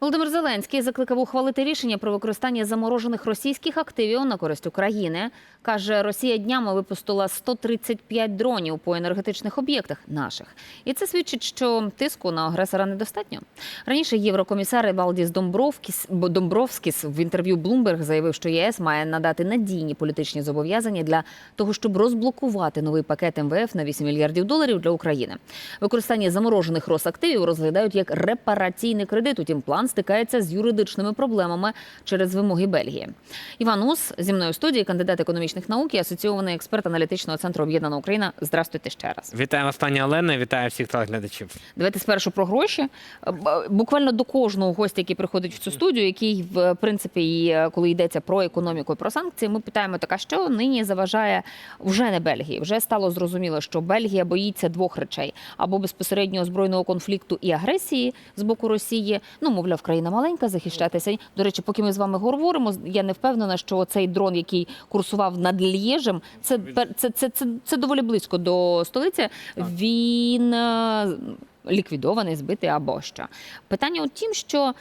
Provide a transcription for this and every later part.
Володимир Зеленський закликав ухвалити рішення про використання заморожених російських активів на користь України. Каже, Росія днями випустила 135 дронів по енергетичних об'єктах наших, і це свідчить, що тиску на агресора недостатньо. Раніше єврокомісар Валдіс Домбровкіс Домбровскіс в інтерв'ю Bloomberg заявив, що ЄС має надати надійні політичні зобов'язання для того, щоб розблокувати новий пакет МВФ на 8 мільярдів доларів для України. Використання заморожених Росактивів розглядають як репараційний кредит. Утім, план стикається з юридичними проблемами через вимоги Бельгії. Іван Ус зі мною в студії, кандидат економічних наук і асоційований експерт аналітичного центру Об'єднана Україна. Здрастуйте ще раз. Вітаю вас, пані Олена, вітаю всіх телеглядачів. Давайте спершу про гроші. Буквально до кожного гостя, який приходить в цю студію, який в принципі, е, коли йдеться про економіку і про санкції, ми питаємо така, що нині заважає вже не Бельгії. Вже стало зрозуміло, що Бельгія боїться двох речей: або безпосереднього збройного конфлікту і агресії з боку Росії. Ну, мовляв, країна маленька, захищатися. До речі, поки ми з вами говоримо, я не впевнена, що цей дрон, який курсував над Лєжем, це це, це, це, це доволі близько до столиці. Він е, ліквідований, збитий або що. Питання у тім, що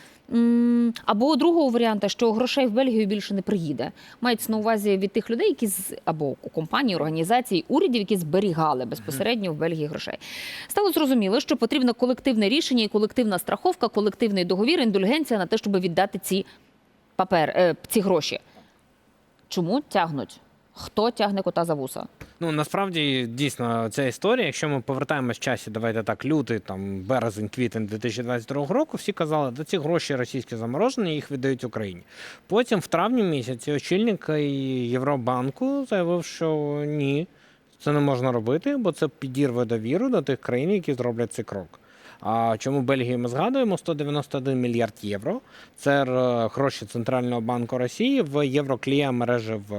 або другого варіанта, що грошей в Бельгію більше не приїде. Мається на увазі від тих людей, які з або компаній, організацій, урядів, які зберігали безпосередньо в Бельгії грошей. Стало зрозуміло, що потрібно колективне рішення і колективна страховка, колективний договір, індульгенція на те, щоб віддати ці папер, е, ці гроші. Чому тягнуть? Хто тягне кота за вуса? Ну насправді дійсно ця історія. Якщо ми повертаємось в часі, давайте так, лютий, там березень, квітень 2022 року, всі казали, да ці гроші російські заморожені, їх віддають Україні. Потім, в травні місяці, очільник Євробанку заявив, що ні, це не можна робити, бо це підірве довіру до тих країн, які зроблять цей крок. А чому Бельгії ми згадуємо 191 мільярд євро. Це е, гроші Центрального банку Росії в євроклія мережі в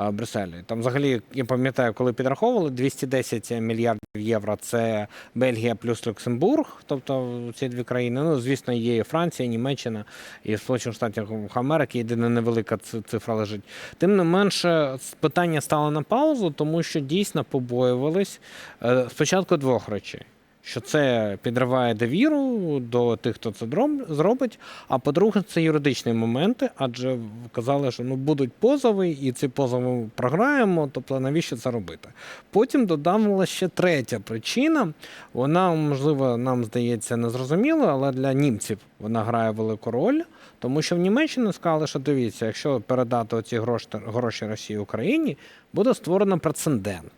е, Брюсселі. Там, взагалі, я пам'ятаю, коли підраховували 210 мільярдів євро. Це Бельгія плюс Люксембург, тобто ці дві країни. Ну, звісно, є і Франція, і Німеччина, і Сполучені Штати Америки. Єдина невелика цифра лежить. Тим не менше, питання стало на паузу, тому що дійсно побоювались е, спочатку двох речей. Що це підриває довіру до тих, хто це зробить. А по-друге, це юридичні моменти, адже казали, що ну будуть позови, і ці позови програємо. Тобто, навіщо це робити? Потім додавала ще третя причина. Вона, можливо, нам здається незрозуміло, але для німців вона грає велику роль. Тому що в Німеччині сказали, що дивіться, якщо передати оці гроші, гроші Росії Україні, буде створено прецедент.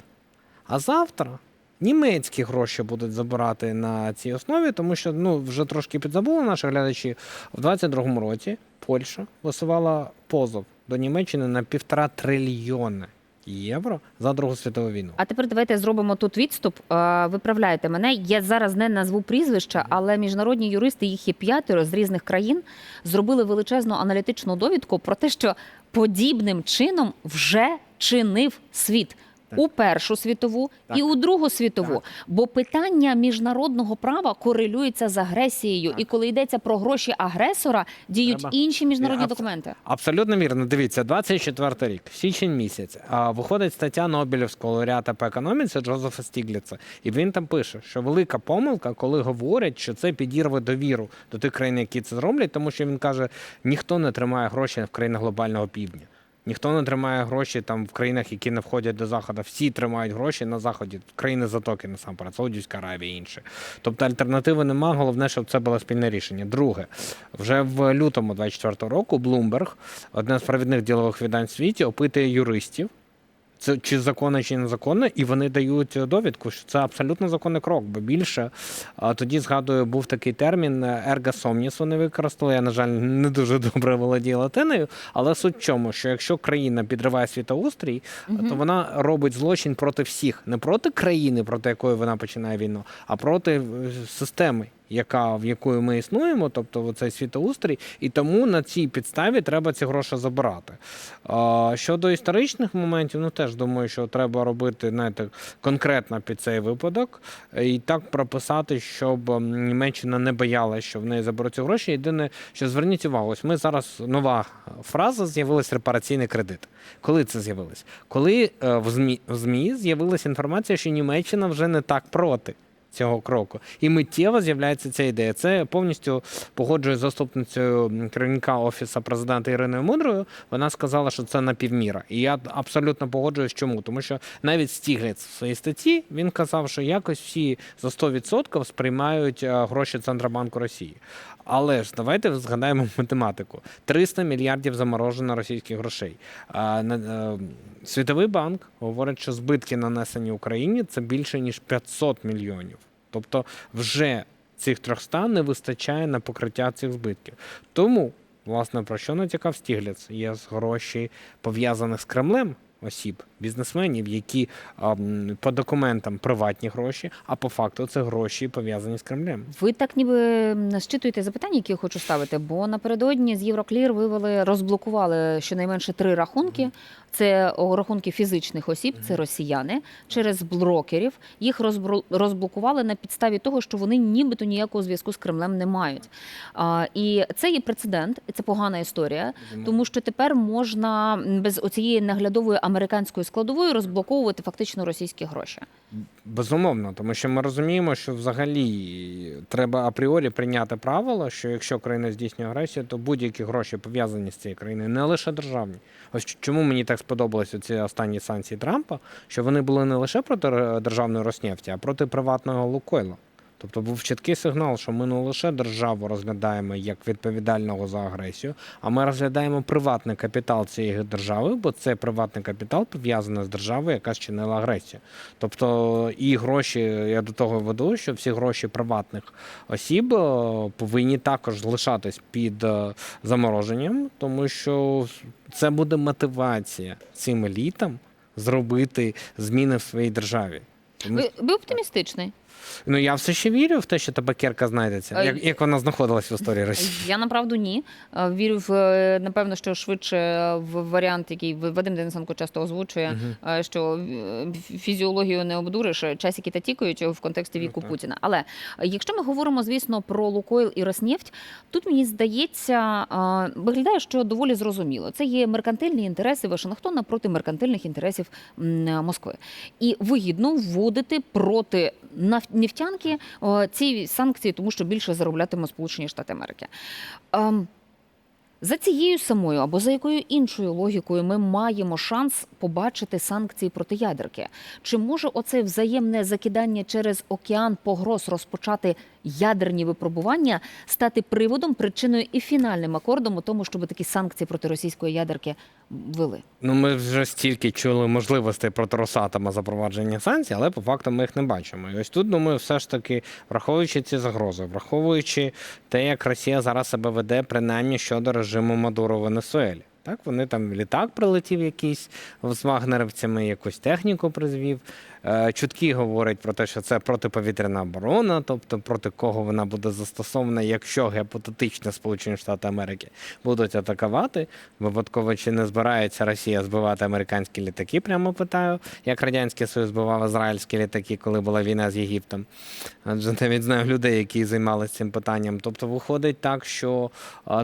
А завтра німецькі гроші будуть забирати на цій основі, тому що ну вже трошки підзабули наші глядачі. В 22-му році Польща висувала позов до Німеччини на півтора трильйони євро за Другу світову війну. А тепер давайте зробимо тут відступ. Е, Виправляйте мене. Я зараз не назву прізвища, але міжнародні юристи, їх є п'ятеро з різних країн, зробили величезну аналітичну довідку про те, що подібним чином вже чинив світ. Так. У Першу світову Так. і у Другу світову, Так. бо питання міжнародного права корелюється з агресією, Так. і коли йдеться про гроші агресора, діють Треба- інші міжнародні Абс- документи. Абсолютно вірно. Дивіться, 24 рік, січень місяць. А виходить стаття Нобелівського лауреата по економіці Джозефа Стігліца. І він там пише, що велика помилка, коли говорять, що це підірве довіру до тих країн, які це зроблять, тому що він каже, ніхто не тримає гроші в країнах глобального півдня. Ніхто не тримає гроші там в країнах, які не входять до заходу. Всі тримають гроші на заході, країни затоки насамперед, Саудівська Аравія і інше. Тобто альтернативи нема. Головне, щоб це було спільне рішення. Друге, вже в лютому 24 року Bloomberg, одне з провідних ділових віддань в світі, опитує юристів. Це чи законно, чи незаконно, і вони дають довідку, що це абсолютно законний крок. Бо більше тоді згадую, був такий термін ерга сомніс. Вони використали. Я на жаль не дуже добре володію латиною. Але суть в чому, що якщо країна підриває світоустрій, то вона робить злочин проти всіх, не проти країни, проти якої вона починає війну, а проти е, системи. Яка в якої ми існуємо, тобто цей світоустрій, і тому на цій підставі треба ці гроші забирати. Щодо історичних моментів, ну теж думаю, що треба робити знаєте, конкретно під цей випадок і так прописати, щоб Німеччина не боялася, що в неї заберуть ці гроші. Єдине, що зверніть увагу, ось ми зараз нова фраза з'явилась репараційний кредит. Коли це з'явилось? Коли е, в ЗМІ в ЗМІ з'явилася інформація, що Німеччина вже не так проти цього кроку. І миттєво з'являється ця ідея. Це повністю погоджує з заступницею керівника офісу президента Іриною Мудрою. Вона сказала, що це напівміра. І я абсолютно погоджуюсь, чому. Тому що навіть Стіглець в своїй статті він казав, що якось всі за 100% сприймають е, гроші Центробанку Росії. Але ж давайте згадаємо математику: 300 мільярдів заморожено російських грошей. На- е, Світовий банк говорить, що збитки нанесені Україні це більше ніж 500 мільйонів. Тобто, вже цих 300 не вистачає на покриття цих збитків. Тому, власне, про що натякав Стігліц? Є гроші пов'язаних з Кремлем. Осіб, бізнесменів, які а, по документам приватні гроші, а по факту це гроші пов'язані з Кремлем. Ви так ніби щитуєте запитання, які я хочу ставити, бо напередодні з Євроклір вивели, розблокували щонайменше три рахунки. Це рахунки фізичних осіб, це росіяни через брокерів. Їх розблокували на підставі того, що вони нібито ніякого зв'язку з Кремлем не мають. А, і це є прецедент, це погана історія, тому що тепер можна без оцієї наглядової американської складової розблоковувати фактично російські гроші. Безумовно, тому що ми розуміємо, що взагалі треба апріорі прийняти правило, що якщо країна здійснює агресію, то будь-які гроші пов'язані з цією країною, не лише державні. Ось чому мені так сподобалися ці останні санкції Трампа, що вони були не лише проти державної Роснефті, а проти приватного Лукойла. Тобто був чіткий сигнал, що ми не лише державу розглядаємо як відповідального за агресію, а ми розглядаємо приватний капітал цієї держави, бо це приватний капітал пов'язаний з державою, яка зчинила агресію. Тобто і гроші, я до того веду, що всі гроші приватних осіб е, повинні також лишатись під е, замороженням, тому що це буде мотивація цим елітам зробити зміни в своїй державі. Ви, ви оптимістичний? Ну я все ще вірю в те, що табакерка знайдеться. А, Як, як вона знаходилась в історії Росії? Я направду ні. Е, Вірю в е, напевно, що швидше в варіант, який В- Вадим Денисенко часто озвучує, е, що е, фізіологію не обдуриш, е, часики та тікають в контексті Ну, віку так. Путіна. Але е, якщо ми говоримо, звісно, про Лукойл і Роснефть, тут мені здається, е, виглядає, що доволі зрозуміло. Це є меркантильні інтереси Вашингтона проти меркантильних інтересів м, Москви. І вигідно вводити проти наф- нефтянки ці санкції, тому що більше зароблятиме Сполучені Штати Америки. Ем, за цією самою або за якою іншою логікою ми маємо шанс побачити санкції проти ядерки? Чи може оце взаємне закидання через океан погроз розпочати ядерні випробування стати приводом, причиною і фінальним акордом у тому, щоб такі санкції проти російської ядерки ввели? Ну ми вже стільки чули можливостей проти Росатома запровадження санкцій, але по факту ми їх не бачимо. І ось тут думаю, все ж таки, враховуючи ці загрози, враховуючи те, як Росія зараз себе веде, принаймні щодо режиму Мадуро в Венесуелі. Так, вони там літак прилетів якийсь з вагнерівцями, якусь техніку призвів. Е, Чутки говорять про те, що це протиповітряна оборона, тобто проти кого вона буде застосована, якщо гіпотетично Сполучені Штати Америки будуть атакувати. Випадково чи не збирається Росія збивати американські літаки? Прямо питаю, як радянський Союз збивав ізраїльські літаки, коли була війна з Єгиптом. Адже навіть знаю людей, які займалися цим питанням. Тобто виходить так, що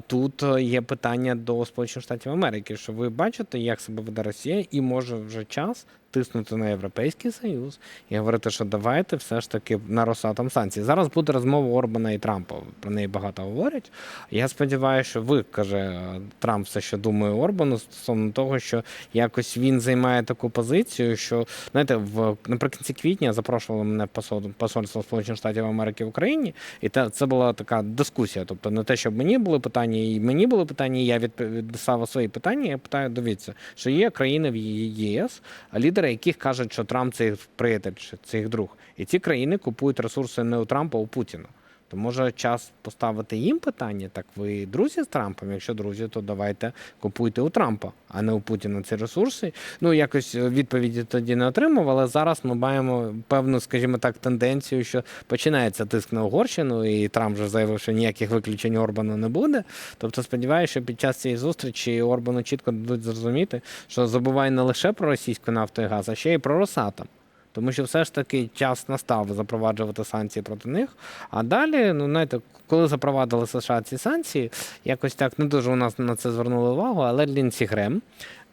тут є питання до Сполучених Штатів Америки, що ви бачите, як себе веде Росія, і може вже час тиснути на Європейський Союз і говорити, що давайте все ж таки на Росатом санкції. Зараз буде розмова Орбана і Трампа. Про неї багато говорять. Я сподіваюся, що ви каже Трамп все, що думає Орбану стосовно того, що якось він займає таку позицію, що знаєте, в наприкінці квітня запрошували мене посол- посольство Сполучених Штатів Америки в Україні, і та це була така дискусія. Тобто не те, щоб мені були питання, і мені були питання, і я відписав свої питання. Я питаю, дивіться, що є країни в ЄС, а лідери яких кажуть, що Трамп це їх приятель, це їх друг. І ці країни купують ресурси не у Трампа, а у Путіна. То може час поставити їм питання? Так ви друзі з Трампом? Якщо друзі, то давайте купуйте у Трампа, а не у Путіна ці ресурси. Ну якось відповіді тоді не отримав, але зараз ми маємо певну, скажімо так, тенденцію, що починається тиск на Угорщину, і Трамп вже заявив, що ніяких виключень Орбану не буде. Тобто, сподіваюся, що під час цієї зустрічі Орбану чітко дадуть зрозуміти, що забуває не лише про російську нафту і газ, а ще й про Росатом. Тому що все ж таки час настав запроваджувати санкції проти них. А далі, ну знаєте, коли запровадили США ці санкції, якось так не дуже у нас на це звернули увагу, але Лінсі Грем,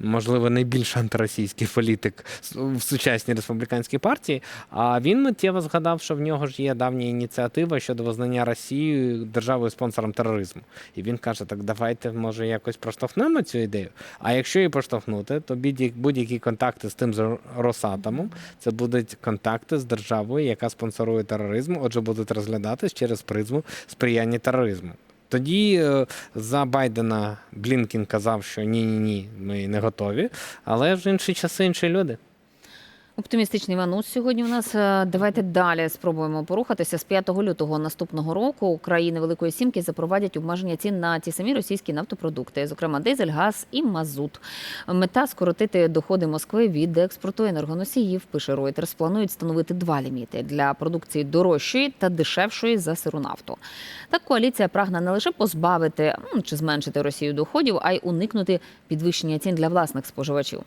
можливо, найбільш антиросійський політик в сучасній республіканській партії. А він миттєво згадав, що в нього ж є давня ініціатива щодо визнання Росії державою спонсором тероризму. І він каже: так давайте, може, якось проштовхнемо цю ідею. А якщо її проштовхнути, то будь- будь-які контакти з тим же Росатомом це будуть контакти з державою, яка спонсорує тероризм, отже, будуть розглядатись через призму сприяння тероризму. Тоді е, за Байдена Блінкін казав, що ні, ні, ні, ми не готові. Але в інші часи, інші люди. Оптимістичний Ванус сьогодні у нас. Е, Давайте далі спробуємо порухатися. З 5 лютого наступного року країни Великої Сімки запровадять обмеження цін на ті самі російські нафтопродукти, зокрема дизель, газ і мазут. Мета скоротити доходи Москви від експорту енергоносіїв. Пише Reuters. Планують встановити два ліміти для продукції дорожчої та дешевшої за сиру нафту. Так коаліція прагне не лише позбавити чи зменшити Росію доходів, а й уникнути підвищення цін для власних споживачів.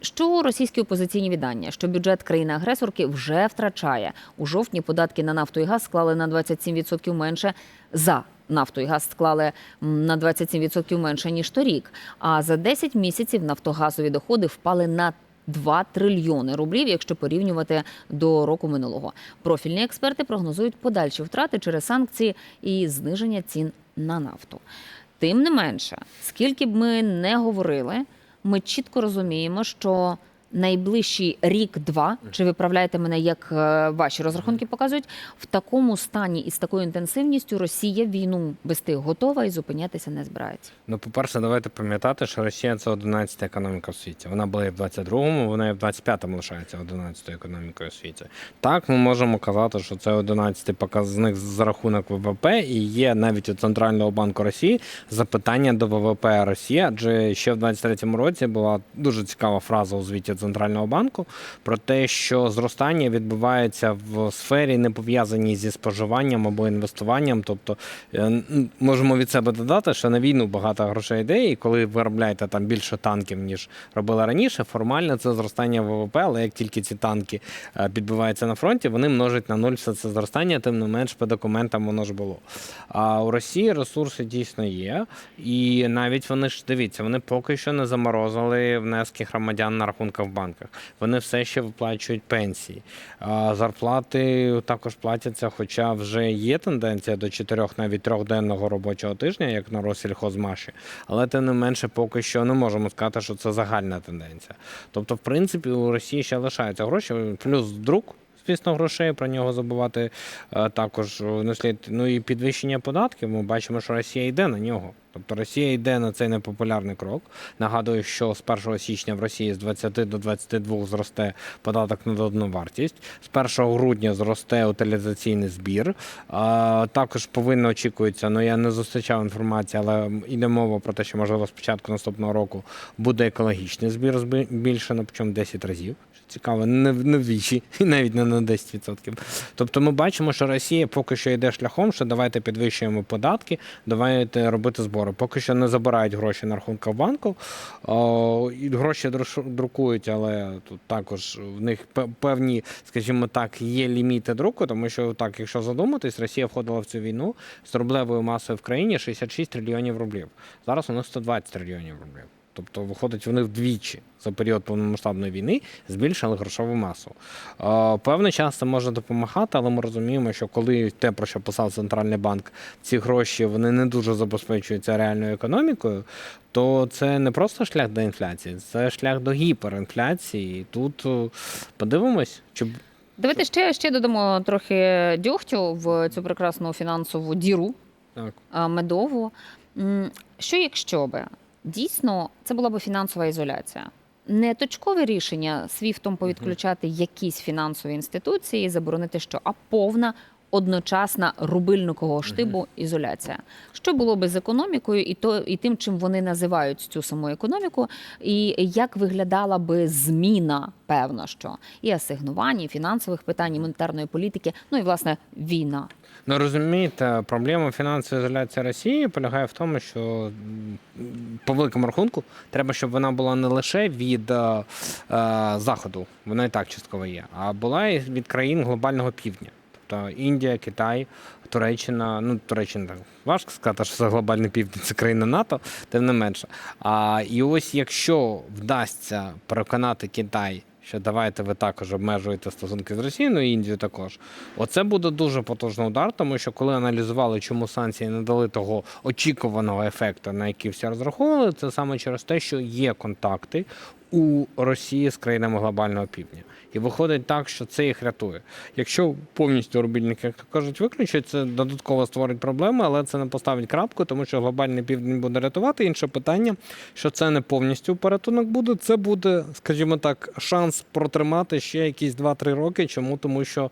Що російські опозиційні видання, що бюджет країни-агресорки вже втрачає. У жовтні податки на нафту і газ склали на 27% менше за нафту і газ склали на 27% менше ніж торік. А за 10 місяців нафтогазові доходи впали на 2 трильйони рублів, якщо порівнювати до року минулого. Профільні експерти прогнозують подальші втрати через санкції і зниження цін на нафту. Тим не менше, скільки б ми не говорили, ми чітко розуміємо, що найближчий рік-два, чи виправляєте мене, як е, ваші розрахунки показують, в такому стані і з такою інтенсивністю Росія війну вести готова і зупинятися не збирається. Ну, по-перше, давайте пам'ятати, що Росія це 11 економіка в світі. Вона була і в 22-му, вона і в 25-му лишається 11 економікою в світі. Так, ми можемо казати, що це 11 показник за рахунок ВВП, і є навіть у Центрального банку Росії запитання до ВВП Росії, адже ще в 23-му році була дуже цікава фраза у звіті Центрального банку про те, що зростання відбувається в сфері, не пов'язаній зі споживанням або інвестуванням. Тобто е, можемо від себе додати, що на війну багато грошей йде, і коли виробляєте там більше танків, ніж робили раніше, формально це зростання ВВП, але як тільки ці танки е, підбиваються на фронті, вони множать на нуль все це зростання, тим не менш по документам воно ж було. А у Росії ресурси дійсно є, і навіть вони ж дивіться, вони поки що не заморозили внески громадян на рахунках в банках. Вони все ще виплачують пенсії. Зарплати також платяться, хоча вже є тенденція до чотирьох, навіть трьохденного робочого тижня, як на Россельхозмаші. Але тим не менше, поки що не можемо сказати, що це загальна тенденція. Тобто, в принципі, у Росії ще лишаються гроші, плюс друк. Звісно, грошей про нього забувати е, також не слід. Ну і підвищення податків. Ми бачимо, що Росія йде на нього. Тобто Росія йде на цей непопулярний крок. Нагадую, що з 1 січня в Росії з 20 до 22 зросте податок на додану вартість. З 1 грудня зросте утилізаційний збір. А, також повинно очікується. Ну я не зустрічав інформації, але йде мова про те, що можливо з початку наступного року буде екологічний збір збільшено, причому 10 разів. Цікаво, не вдвічі, і навіть не на 10%. Тобто ми бачимо, що Росія поки що йде шляхом, що давайте підвищуємо податки, давайте робити збори. Поки що не забирають гроші на рахунках банку. І гроші друкують, але тут також в них певні, скажімо так, є ліміти друку, тому що так, якщо задуматись, Росія входила в цю війну з рублевою масою в країні 66 трильйонів рублів. Зараз у них 120 трильйонів рублів. Тобто, виходить, вони вдвічі за період повномасштабної війни збільшили грошову масу. Певний час це може допомагати, але ми розуміємо, що коли те, про що писав центральний банк, ці гроші вони не дуже забезпечуються реальною економікою, то це не просто шлях до інфляції, це шлях до гіперінфляції. І тут е, подивимось, чи Давайте ще, ще додамо трохи дьогтю в цю прекрасну фінансову діру так. медову. Що якщо би дійсно це була б фінансова ізоляція? Не точкове рішення свіфтом повідключати якісь фінансові інституції, заборонити що, а повна одночасна рубильникового штибу ізоляція. Що було би з економікою, і то і тим, чим вони називають цю саму економіку, і як виглядала би зміна, певно, що і асигнувань, і фінансових питань, і монетарної політики, ну і власне війна. Ну розумієте, проблема фінансової ізоляції Росії полягає в тому, що по великому рахунку треба, щоб вона була не лише від е, е, заходу, вона і так частково є, а була і від країн глобального півдня. Тобто Індія, Китай, Туреччина, ну Туреччина так важко сказати, що це глобальний південь, це країна НАТО, тим не менше. А і ось якщо вдасться переконати Китай. Що давайте ви також обмежуєте стосунки з Росією, ну і Індію також. Оце буде дуже потужний удар, тому що коли аналізували, чому санкції не дали того очікуваного ефекту, на який всі розраховували, це саме через те, що є контакти у Росії з країнами глобального півдня. І виходить так, що це їх рятує. Якщо повністю рубільник, як кажуть, виключать, це додатково створить проблеми, але це не поставить крапку, тому що глобальний південь буде рятувати. Інше питання, що це не повністю порятунок буде. Це буде, скажімо так, шанс протримати ще якісь 2-3 роки. Чому? Тому що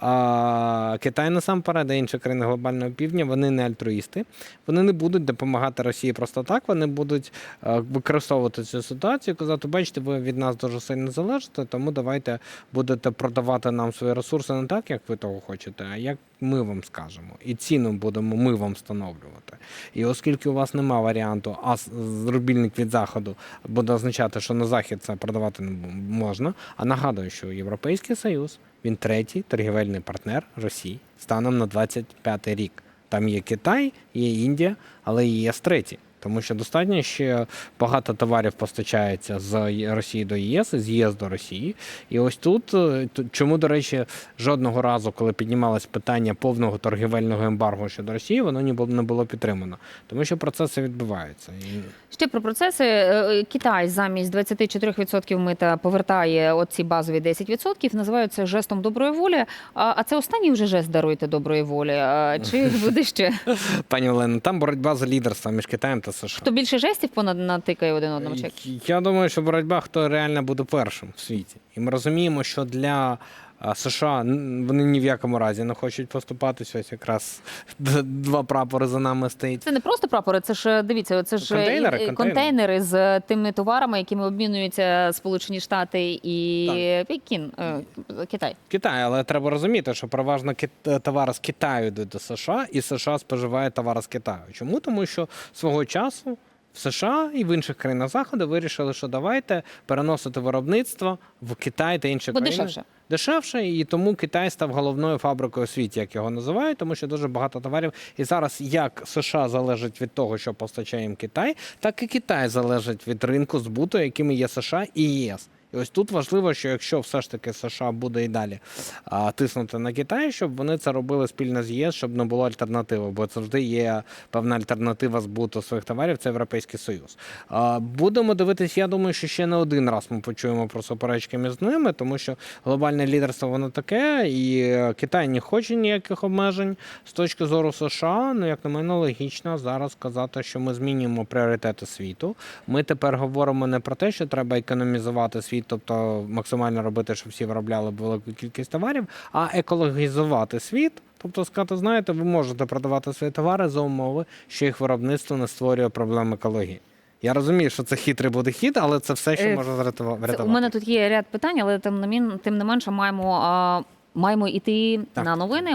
а, Китай насамперед, і інші країни глобального півдня, вони не альтруїсти. Вони не будуть допомагати Росії просто так. Вони будуть використовувати цю ситуацію, казати, бачите, ви від нас дуже сильно залежите, тому давайте будете продавати нам свої ресурси не так, як ви того хочете, а як ми вам скажемо. І ціну будемо ми вам встановлювати. І оскільки у вас немає варіанту, а рубільник від заходу буде означати, що на захід це продавати не можна. А нагадую, що Європейський Союз він третій торгівельний партнер Росії станом на 25 рік. Там є Китай, є Індія, але є третій. Тому що достатньо ще багато товарів постачається з Росії до ЄС, з ЄС до Росії. І ось тут е, чому, до речі, жодного разу, коли піднімалось питання повного торгівельного ембарго щодо Росії, воно не було не було підтримано, тому що процеси відбуваються. І Ще про процеси. Е, Китай замість 24% мита повертає оці базові 10%, називають це жестом доброї волі. А а це останній вже жест даруйте доброї волі. Чи буде ще? Пані Олено, там боротьба за лідерство між Китаєм та США. Хто більше жестів понад натикає один одному чек? Я думаю, що боротьба хто реально буде першим в світі. І ми розуміємо, що для а, США вони ні в якому разі не хочуть поступатися. Ось якраз два прапори за нами стоїть. Це не просто прапори, це ж дивіться, це ж Контейнери, контейнери. контейнери з тими товарами, якими обмінюються Сполучені Штати і Пекін, е, Китай. Китай, але треба розуміти, що переважно кит- товари з Китаю йдуть до США, і США споживає товари з Китаю. Чому? Тому що свого часу в США і в інших країнах Заходу вирішили, що давайте переносити виробництво в Китай та інші Бо країни. дешевше. Дешевше, і тому Китай став головною фабрикою у світі, як його називають, тому що дуже багато товарів. І зараз як США залежить від того, що постачає їм Китай, так і Китай залежить від ринку збуту, якими є США і ЄС. І ось тут важливо, що якщо все ж таки США буде і далі а, тиснути на Китай, щоб вони це робили спільно з ЄС, щоб не було альтернативи, бо завжди є певна альтернатива збуту своїх товарів, це Європейський Союз. А, будемо дивитись, я думаю, що ще не один раз ми почуємо про суперечки між ними, тому що глобальне лідерство воно таке, і Китай не хоче ніяких обмежень з точки зору США. Ну як на мене, логічно зараз сказати, що ми змінюємо пріоритети світу. Ми тепер говоримо не про те, що треба економізувати світ, тобто максимально робити, щоб всі виробляли велику кількість товарів, а екологізувати світ. Тобто сказати, знаєте, ви можете продавати свої товари за умови, що їх виробництво не створює проблем екології. Я розумію, що це хитрий буде хід, але це все, що Е, може врятувати. у мене тут є ряд питань, але тим не менше маємо. Маємо іти Так. на новини.